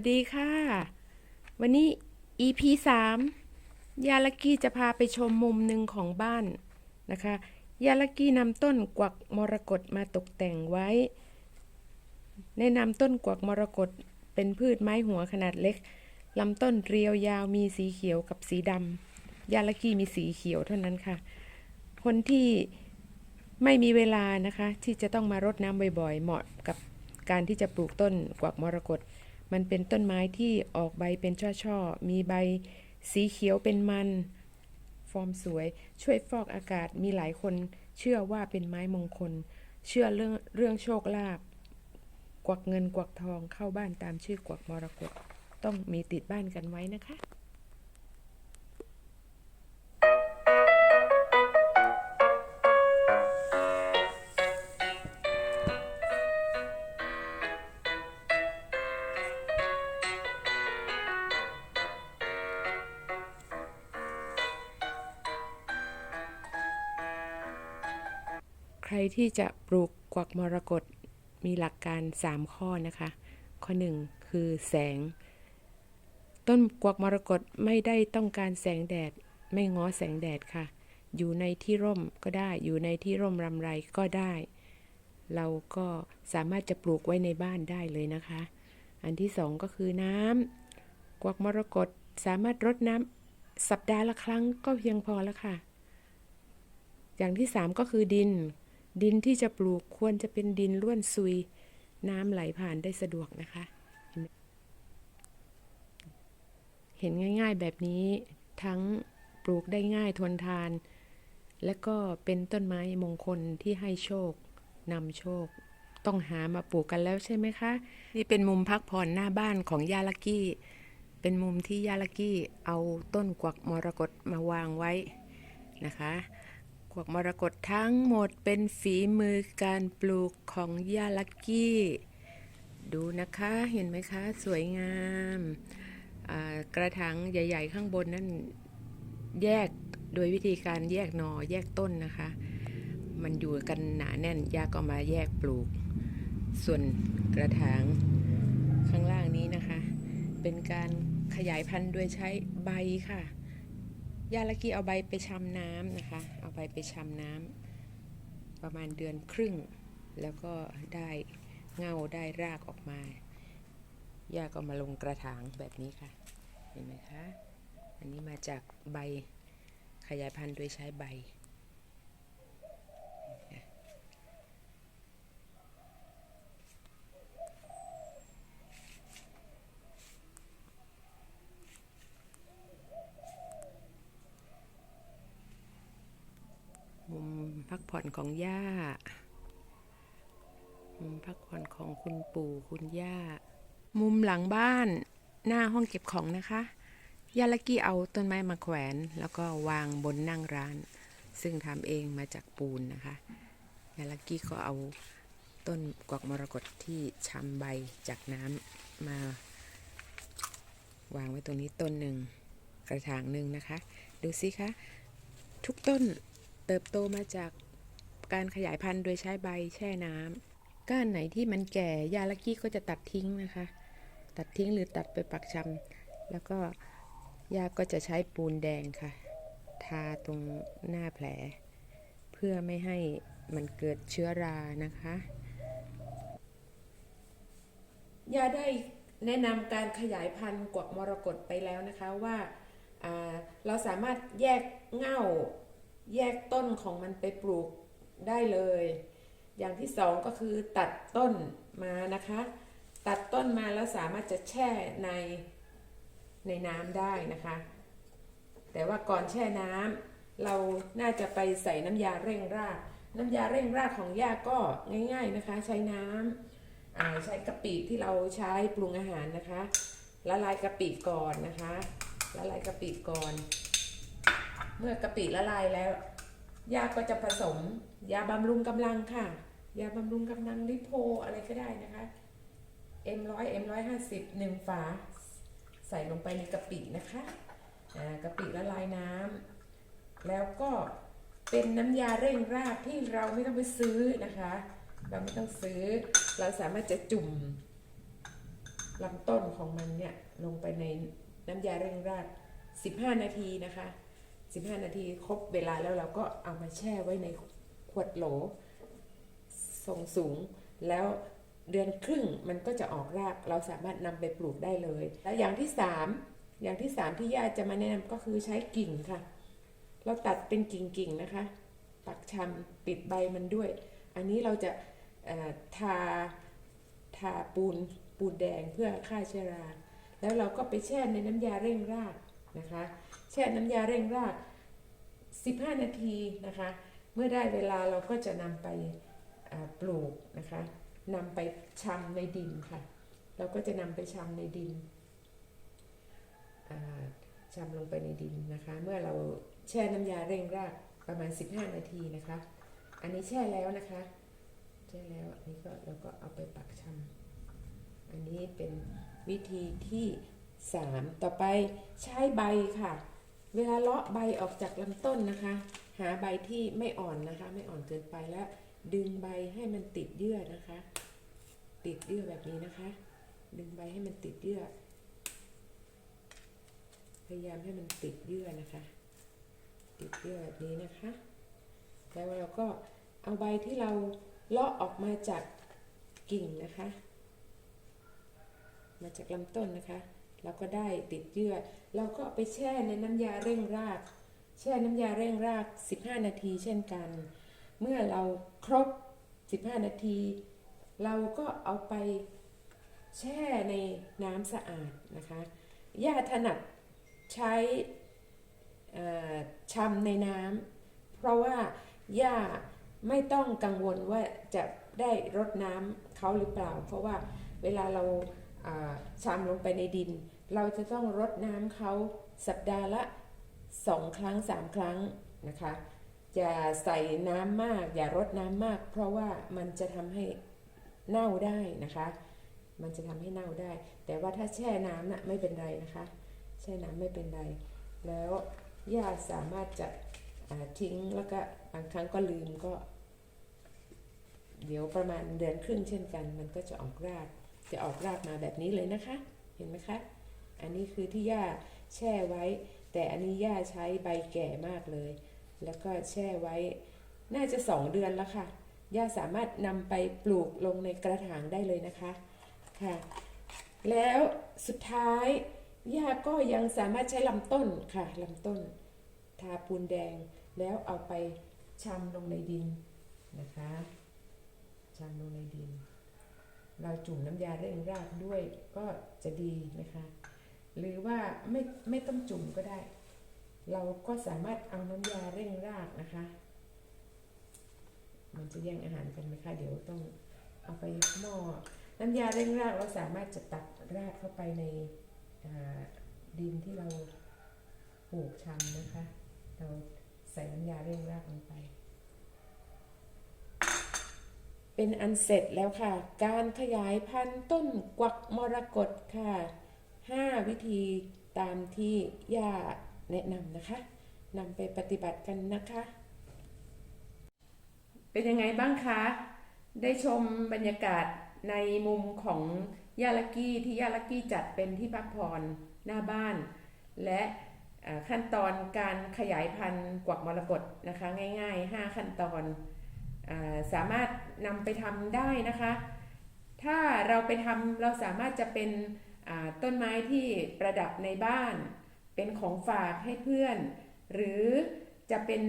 สวัสดีค่ะ วันนี้ EP 3 ยาลกี้จะพาไปชมมุมหนึ่งของบ้านนะคะ ยาลกี้นำต้นกวักมรกตมาตกแต่งไว้ แนะนำต้นกวักมรกตเป็นพืชไม้หัวขนาดเล็กลำต้นเรียวยาวมีสีเขียวกับสีดำยาลกกี้มีสีเขียวเท่านั้นค่ะ คนที่ไม่มีเวลานะคะ ที่จะต้องมารดน้ำบ่อยๆ เหมาะกับการที่จะปลูกต้นกวักมรกต มันเป็นต้นไม้ที่ออกใบเป็นช่อๆ มีใบสีเขียวเป็นมัน ฟอร์มสวย ช่วยฟอกอากาศ มีหลายคนเชื่อว่าเป็นไม้มงคล เชื่อเรื่องเรื่องโชคลาภ กวักเงินกวักทองเข้าบ้านตามชื่อกวักมรกตต้องมีติดบ้านกันไว้นะคะ รที่จะปลูกกวักมรกตมีหลักการ 3 ข้อนะคะ ข้อ 1 คือแสง ต้นกวักมรกตไม่ได้ต้องการแสงแดด ไม่ง้อแสงแดดค่ะ อยู่ในที่ร่มก็ได้ อยู่ในที่ร่มรำไรก็ได้ เราก็สามารถจะปลูกไว้ในบ้านได้เลยนะคะ อันที่สองก็คือน้ำกวักมรกตสามารถรดน้ำสัปดาห์ละครั้งก็เพียงพอแล้วค่ะ อย่างที่สามก็คือดิน ดินที่จะปลูกควรจะเป็นดินล้วนซุย น้ำไหลผ่านได้สะดวกนะคะ เห็นง่ายๆแบบนี้ทั้งปลูกได้ง่ายทนทาน และก็เป็นต้นไม้มงคลที่ให้โชคนำโชค ต้องหามาปลูกกันแล้วใช่ไหมคะ นี่เป็นมุมพักผ่อนหน้าบ้านของยาลักกี้ เป็นมุมที่ยาลักกี้เอาต้นกวักมรกตมาวางไว้นะคะ กวกมรกตทั้งหมดเป็นฝีมือการปลูกของยาลักกี้ ดูนะคะเห็นไหมคะ สวยงามกระถางใหญ่ ๆ ข้างบนนั่นแยกโดยวิธีการแยกหนอแยกต้นนะคะ มันอยู่กันหนาแน่นยาก็มาแยกปลูก ส่วนกระถางข้างล่างนี้นะคะ เป็นการขยายพันธุ์โดยใช้ใบค่ะ ยาละกีเอาใบไปชำน้ำนะคะ เอาใบไปชำน้ำประมาณเดือนครึ่ง แล้วก็ได้เงาได้รากออกมา ยาก็มาลงกระถางแบบนี้ค่ะ เห็นไหมคะ อันนี้มาจากใบขยายพันธุ์โดยใช้ใบ มุมพัก ผ่อนของย่ามุมพักผ่อนของคุณปู่คุณย่า มุมหลังบ้านหน้าห้องเก็บของนะคะ ยาลักกี้เอาต้นไม้มาแขวน แล้วก็วางบนนั่งร้าน ซึ่งทำเองมาจากปูนนะคะ ยาลักกี้ก็เอาต้นกวักมรกตที่ชำใบจากน้ำมาวางไว้ตรงนี้ต้นหนึ่งกระถางหนึ่งนะคะ ดูสิคะ ทุกต้นเติบโตมาจาก การขยายพันธุ์โดยใช้ใบแช่น้ำก้านไหนที่มันแก่ยาลักกี้ก็จะตัดทิ้งนะคะ ตัดทิ้งหรือตัดไปปักชำแล้วก็ยาก็จะใช้ปูนแดงค่ะ ทาตรงหน้าแผล เพื่อไม่ให้มันเกิดเชื้อรานะคะยาได้แนะนำการขยายพันธุ์กวักมรกตไปแล้วนะคะว่าอ่าเราสามารถแยกเง่าแยกต้นของมันไปปลูก ได้เลย อย่างที่สองก็คือตัดต้นมานะคะ ตัดต้นมาแล้วสามารถจะแช่ในในน้ำได้นะคะ แต่ว่าก่อนแช่น้ำเราน่าจะไปใส่น้ำยาเร่งราก น้ำยาเร่งรากของย่าก็ง่าย ๆนะคะ ใช้น้ำใช้กะปิที่เราใช้ปรุงอาหารนะคะละลายกะปิก่อนนะคะละลายกะปิก่อน เมื่อกะปิละลายแล้ว ยาก็จะผสม ยาบำรุงกำลังค่ะ ยาบำรุงกำลังลิโพอะไรก็ได้นะคะ M ร้อย M ร้อยห้าสิบหนึ่งฝา ใส่ลงไปในกะปินะคะกะปิละลายน้ำแล้วก็เป็นน้ำยาเร่งรากที่เราไม่ต้องไปซื้อนะคะ เราไม่ต้องซื้อ เราสามารถจะจุ่มลำต้นของมันเนี่ยลงไปในน้ำยาเร่งราก15 นาทีนะคะ 15 นาทีครบเวลาแล้วเราก็เอามาแช่ไว้ในขวดโหลทรงสูง แล้วเดือนครึ่งมันก็จะออกรากเราสามารถนำไปปลูกได้เลย แล้วอย่างที่ 3 อย่างที่ 3 ที่ย่าจะมาแนะนำก็คือใช้กิ่งค่ะ เราตัดเป็นกิ่งๆนะคะ ปักชำปิดใบมันด้วย อันนี้เราจะทาทาปูนปูนแดงเพื่อฆ่าเชื้อรา แล้วเราก็ไปแช่ในน้ำยาเร่งราก นะคะแช่น้ำยาเร่งราก 15 นาทีนะคะ เมื่อได้เวลาเราก็จะนำไปปลูกนะคะนำไปชำในดินค่ะ เราก็จะนำไปชำในดินอ่าชำลงไปในดินนะคะ เมื่อเราแช่น้ำยาเร่งรากประมาณ 15 นาทีนะคะ อันนี้แช่แล้วนะคะแช่แล้วอันนี้ก็เราก็เอาไปปักชำอันนี้เป็นวิธีที่ 3 ต่อไปใช้ใบค่ะ เวลาเลาะใบออกจากลำต้นนะคะ หาใบที่ไม่อ่อนนะคะ ไม่อ่อนเกินไปแล้ว ดึงใบให้มันติดเยื่อนะคะ ติดเยื่อแบบนี้นะคะ ดึงใบให้มันติดเยื่อ พยายามให้มันติดเยื่อนะคะ ติดเยื่อแบบนี้นะคะ แล้วเราก็เอาใบที่เราเลาะออกมาจากกิ่งนะคะ มาจากลำต้นนะคะ เราก็ได้ติดเยื่อเราก็ไปแช่ในน้ำยาเร่งราก แช่น้ำยาเร่งราก 15 นาทีเช่นกัน เมื่อเราครบ 15 นาที เราก็เอาไปแช่ในน้ำสะอาดนะคะย่าถนัดใช้เอ่อชำในน้ำเพราะว่าย่าไม่ต้องกังวลว่าจะได้รดน้ำเขาหรือเปล่า เพราะว่าเวลาเรา อ่าชำลงไปในดิน เราจะต้องรดน้ำเขาสัปดาห์ละสองครั้งสามครั้งนะคะอย่าใส่น้ำมาก อย่ารดน้ำมาก เพราะว่ามันจะทำให้เน่าได้นะคะ มันจะทำให้เน่าได้ แต่ว่าถ้าแช่น้ำน่ะไม่เป็นไรนะคะ แช่น้ำไม่เป็นไร แล้วย่าสามารถจะทิ้งแล้วก็บางครั้งก็ลืมก็ เดี๋ยวประมาณเดือนครึ่งเช่นกัน มันก็จะออกราก จะออกรากมาแบบนี้เลยนะคะ เห็นไหมคะ อันนี้คือที่ย่าแช่ไว้ แต่อันนี้ย่าใช้ใบแก่มากเลย แล้วก็แช่ไว้ น่าจะสองเดือนแล้วค่ะ ย่าสามารถนำไปปลูกลงในกระถางได้เลยนะคะค่ะ แล้วสุดท้ายย่าก็ยังสามารถใช้ลำต้นค่ะลำต้น ทาปูนแดงแล้วเอาไปชำลงในดินนะคะชำลงในดิน เราจุ่มน้ำยาเร่งรากด้วยก็จะดีนะคะ หรือว่าไม่ไม่ต้องจุ่มก็ได้ เราก็สามารถเอาน้ำยาเร่งรากนะคะ มันจะแย่งอาหารกันไหมคะเดี๋ยวต้องเอาไปหม้อน้ำยาเร่งรากเราสามารถจะตักรากเข้าไปในดินที่เราปลูกชำนะคะ เราใส่น้ำยาเร่งรากลงไป เป็นอันเสร็จแล้วค่ะ การขยายพันธุ์ต้นกวักมรกตค่ะ 5 วิธีตามที่ย่าแนะนำนะคะนำไปปฏิบัติกันนะคะ เป็นยังไงบ้างคะ ได้ชมบรรยากาศในมุมของย่าลักกี้ที่ย่าลักกี้จัดเป็นที่พักผ่อนหน้าบ้าน และขั้นตอนการขยายพันธุ์กวักมรกตนะคะ ง่ายๆ 5 ขั้นตอน สามารถนำไปทำได้นะคะ ถ้าเราไปทำเราสามารถจะเป็นต้นไม้ที่ประดับในบ้าน เป็นของฝากให้เพื่อน หรือจะเป็น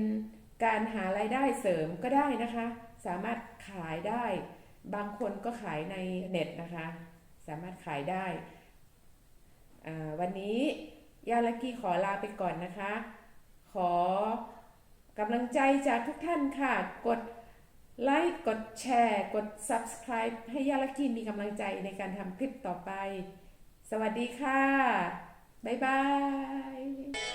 การหารายได้เสริมก็ได้นะคะ สามารถขายได้ บางคนก็ขายในเน็ตนะคะ สามารถขายได้ วันนี้ยาลกกี้ขอลาไปก่อนนะคะ ขอกำลังใจจากทุกท่านค่ะ กด ไลค์กดแชร์กด subscribe ให้ยาลักกีมีกำลังใจในการทำคลิปต่อไป สวัสดีค่ะ บ๊ายบาย